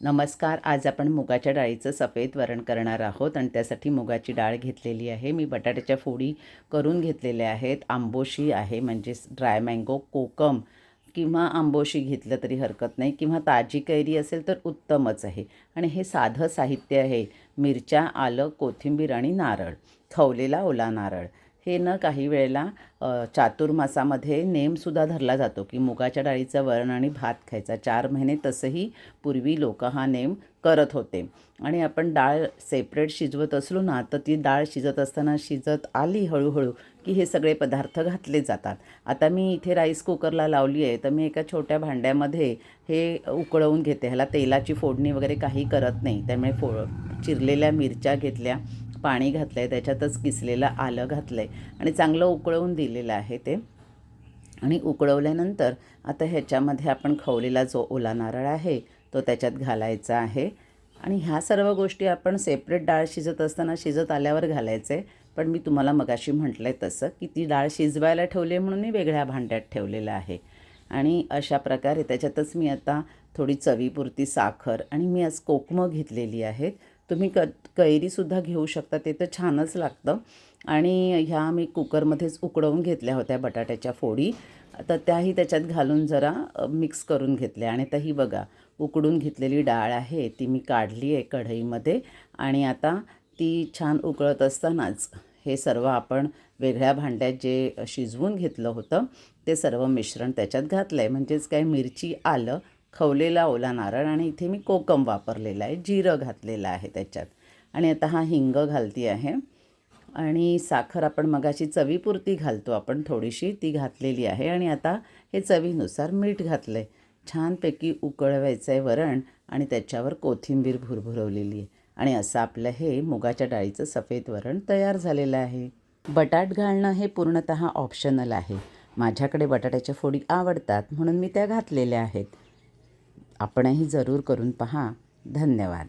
नमस्कार आज आपण मुगाच्या डाळीचं सफेद वरण करणार आहोत आणि त्यासाठी मुगाची डाळ घेतलेली आहे. मी बटाट्याच्या फोडी करून घेतलेल्या आहेत. आंबोशी आहे म्हणजेच ड्राय मँगो कोकम किंवा आंबोशी घेतलं तरी हरकत नाही. किंवा ताजी कैरी असेल तर उत्तमच आहे. आणि हे साधं साहित्य आहे. मिरच्या आलं कोथिंबीर आणि नारळ. खवलेला ओला नारळ. हे न काही वेळेला चातुर्मासामध्ये नेमसुद्धा धरला जातो की मुगाच्या डाळीचं वरण आणि भात खायचा. चार महिने तसंही पूर्वी लोक हा नेम करत होते. आणि आपण डाळ सेपरेट शिजवत असलो ना तर ती डाळ शिजत असताना शिजत आली हळूहळू की हे सगळे पदार्थ घातले जातात. आता मी इथे राईस कुकरला लावली आहे तर मी एका छोट्या भांड्यामध्ये हे उकळवून घेते. ह्याला तेलाची फोडणी वगैरे काही करत नाही. त्यामुळे फो चिरलेल्या मिरच्या घेतल्या पाणी घातलं आहे त्याच्यातच किसलेलं आलं घातलं आहे आणि चांगलं उकळवून दिलेलं आहे ते. आणि उकळवल्यानंतर आता ह्याच्यामध्ये आपण खवलेला जो ओला नारळ आहे तो त्याच्यात घालायचा आहे. आणि ह्या सर्व गोष्टी आपण सेपरेट डाळ शिजत असताना शिजत आल्यावर घालायचं आहे पण मी तुम्हाला मगाशी म्हटलं आहे तसं की ती डाळ शिजवायला ठेवली म्हणून मी वेगळ्या भांड्यात ठेवलेलं आहे. आणि अशा प्रकारे त्याच्यातच मी आता थोडी चवीपुरती साखर आणि मी आज कोकमं घेतलेली आहेत. तुम्ही क कैरीसुद्धा घेऊ शकता ते तर छानच लागतं. आणि ह्या मी कुकरमध्येच उकडवून घेतल्या होत्या बटाट्याच्या फोडी. तर त्याही त्याच्यात घालून जरा मिक्स करून घेतल्या. आणि आता ही बघा उकडून घेतलेली डाळ आहे ती मी काढली आहे कढईमध्ये. आणि आता ती छान उकळत असतानाच हे सर्व आपण वेगळ्या भांड्यात जे शिजवून घेतलं होतं ते सर्व मिश्रण त्याच्यात घातलं आहे म्हणजेच काय मिरची आलं खवलेला ओला नारळ आणि इथे मी कोकम वापरलेला आहे. जिरं घातलेलं आहे त्याच्यात. आणि आता हा हिंग घालती आहे. आणि साखर आपण मगाशी चवीपुरती घालतो आपण थोडीशी ती घातलेली आहे. आणि आता हे चवीनुसार मीठ घातलं आहे छानपैकी उकळवायचं आहे वरण आणि त्याच्यावर कोथिंबीर भुरभुरवलेली आहे. आणि असं आपलं हे मुगाच्या डाळीचं सफेद वरण तयार झालेलं आहे. बटाट घालणं हे पूर्णतः ऑप्शनल आहे. माझ्याकडे बटाट्याच्या फोडी आवडतात म्हणून मी त्या घातलेल्या आहेत. आपणही जरूर करून पहा. धन्यवाद.